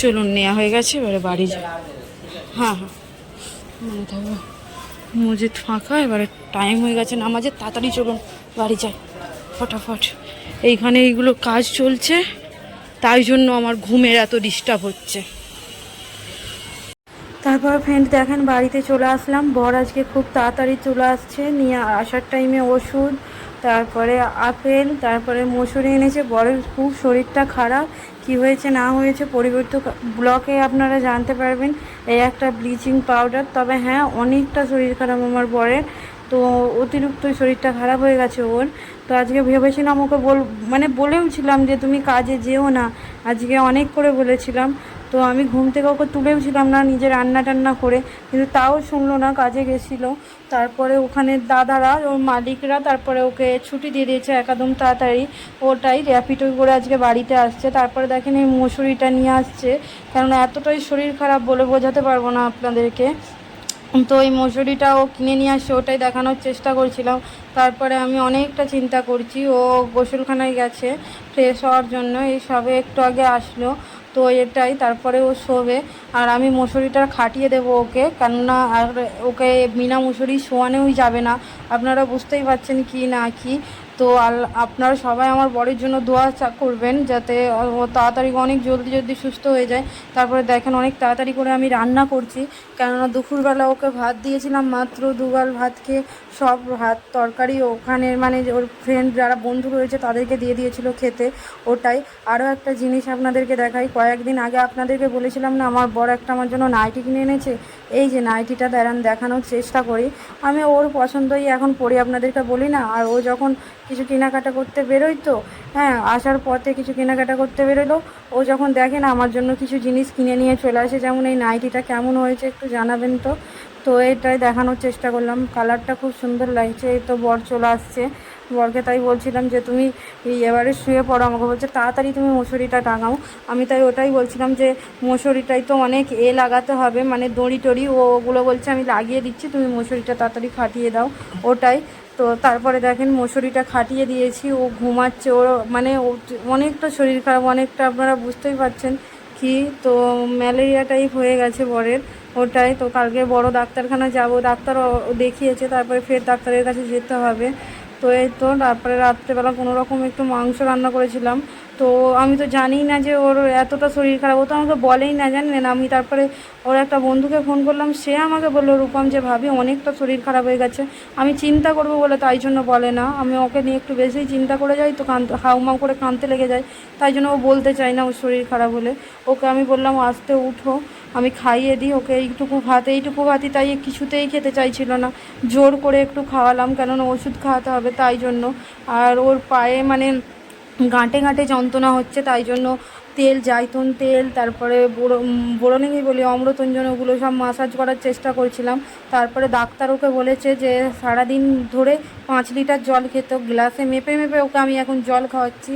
চলুন নেওয়া হয়ে গেছে, এবারে বাড়ি যাই হ্যাঁ হ্যাঁ। মনে মসজিদ ফাঁকা, এবারে টাইম হয়ে গেছে নামাজের, তাড়াতাড়ি চলুন, বাড়ি যাই। ফটাফট। এইখানে এইগুলো কাজ চলছে, তাই জন্য আমার ঘুমের এত ডিস্টার্ব হচ্ছে। তারপর ফ্রেন্ড দেখেন, বাড়িতে চলে আসলাম। বর আজকে খুব তাড়াতাড়ি চলে আসছে, নিয়ে আসার টাইমে ওষুধ তারপরে আপেল, তারপরে মসুরি এনেছে। বরের খুব শরীরটা খারাপ। কি হয়েছে না হয়েছে পরিবর্তন ব্লকে আপনারা জানতে পারবেন। এই একটা ব্লিচিং পাউডার। তবে হ্যাঁ অনেকটা শরীর খারাপ আমার বরের। তো অতিরিক্ত শরীরটা খারাপ হয়ে গেছে ওর। তো আজকে ভেবেছিলাম ওকে বল মানে বলেও ছিলাম যে, তুমি কাজে যেও না। আজকে অনেক করে বলেছিলাম। তো আমি ঘুম থেকে ওকে তুলেও ছিলাম না, নিজে রান্না টান্না করে, কিন্তু তাও শুনলো না, কাজে গেছিল। তারপরে ওখানে দাদারা, ওর মালিকরা তারপরে ওকে ছুটি দিয়ে দিয়েছে একদম তাড়াতাড়ি। ওটাই র্যাপিডো করে আজকে বাড়িতে আসছে। তারপরে দেখেন এই মশুরিটা নিয়ে আসছে। কেননা এতটাই শরীর খারাপ বলে বোঝাতে পারব না আপনাদেরকে। তো এই মশুরিটা ও কিনে নিয়ে আসছে, ওটাই দেখানোর চেষ্টা করছিলাম। তারপরে আমি অনেকটা চিন্তা করছি, ও গোসলখানায় গেছে, ফ্রেশ হওয়ার জন্য এই সবে একটু আগে আসলো। তো এটাই, তারপরে ও শোবে। আর আমি মশুরিটা খাটিয়ে দেবো ওকে, কেননা আর ওকে বিনা মশুরি শোয়ানোই যাবে না। আপনারা বুঝতেই পারছেন কি না কি। তো আল- আপনারা সবাই আমার বরের জন্য দোয়া করবেন যাতে ও তাড়াতাড়ি অনেক জলদি জলদি সুস্থ হয়ে যায়। তারপরে দেখেন অনেক তাড়াতাড়ি করে আমি রান্না করছি। কেননা দুপুরবেলা ওকে ভাত দিয়েছিলাম মাত্র দুগাল ভাত খেয়ে সব ভাত, তরকারি ওখানে মানে ওর ফ্রেন্ড যারা বন্ধু রয়েছে তাদেরকে দিয়ে দিয়েছিল খেতে, ওটাই। আরও একটা জিনিস আপনাদেরকে দেখাই কয়েকদিন আগে আপনাদেরকে বলেছিলাম না, আমার বড় একটা আমার জন্য নাইটি কিনে এনেছে। এই যে নাইটিটা দেখান দেখানোর চেষ্টা করি। আমি ওর পছন্দই এখন পড়ি, আপনাদেরকে বলি না। আর ও যখন কিছু কেনাকাটা করতে বেরোই তো হ্যাঁ আসার পথে কিছু কেনাকাটা করতে বেরোলো, ও যখন দেখে না আমার জন্য কিছু জিনিস কিনে নিয়ে চলে আসে, যেমন এই নাইটিটা কেমন হয়েছে একটু জানাবেন তো। তো এটাই দেখানোর চেষ্টা করলাম। কালারটা খুব সুন্দর লাগছে, এই তো বর চলে আসছে। বরকে তাই বলছিলাম যে তুমি এবারে শুয়ে পড়ো। আমাকে বলছে, তাড়াতাড়ি তুমি মশুরিটা টাঙাও। আমি তাই ওটাই বলছিলাম যে, মশুরিটাই তো অনেক এ লাগাতে হবে মানে দড়ি টড়ি ওগুলো বলছে আমি লাগিয়ে দিচ্ছি, তুমি মশুরিটা তাড়াতাড়ি খাটিয়ে দাও। ওটাই। তো তারপরে দেখেন মশুরিটা খাটিয়ে দিয়েছি, ও ঘুমাচ্ছে, ওর মানে অনেকটা শরীর খারাপ, অনেকটা আপনারা বুঝতেই পারছেন কি? তো ম্যালেরিয়া টাইপ হয়ে গেছে বরের, ওটাই। তো কালকে বড় ডাক্তারখানা যাব ডাক্তার দেখিয়েছে, তারপরে ফের ডাক্তারের কাছে যেতে হবে। তো এই তো তারপরে রাত্রেবেলা কোনো রকম একটু মাংস রান্না করেছিলাম। তো আমি তো জানি না যে ওর এতটা শরীর খারাপ। ও তো আমাকে বলেই না জানেন আমি তারপরে ওর একটা বন্ধুকে ফোন করলাম। সে আমাকে বলল, রূপম যে ভাবি, অনেকটা শরীর খারাপ হয়ে গেছে। আমি চিন্তা করব বলে তাই জন্য বলে না। আমি ওকে নিয়ে একটু বেশিই চিন্তা করে যাই, তো কাঁদতে হাউমাউ করে কাঁদতে লেগে যায়। তাই জন্য ও বলতে চায় না ওর শরীর খারাপ হলে। ওকে আমি বললাম, আসতে উঠো। আমি খাইয়ে দিই, ওকে এইটুকু ভাত, এইটুকু ভাতই, তাই কিছুতেই খেতে চাইছিল না। জোর করে একটু খাওয়ালাম, কেননা ওষুধ খাওয়াতে হবে তাই জন্য। আর ওর পায়ে মানে গাঁটে গাঁটে যন্ত্রণা হচ্ছে, তাই জন্য তেল জাইতুন তেল, তারপরে বোরনেই বলি অমৃতঞ্জন ওগুলো সব মাসাজ করার চেষ্টা করছিলাম। তারপরে ডাক্তার ওকে বলেছে যে, সারাদিন ধরে পাঁচ লিটার জল খেতে, গ্লাসে মেপে মেপে ওকে আমি এখন জল খাওয়াচ্ছি।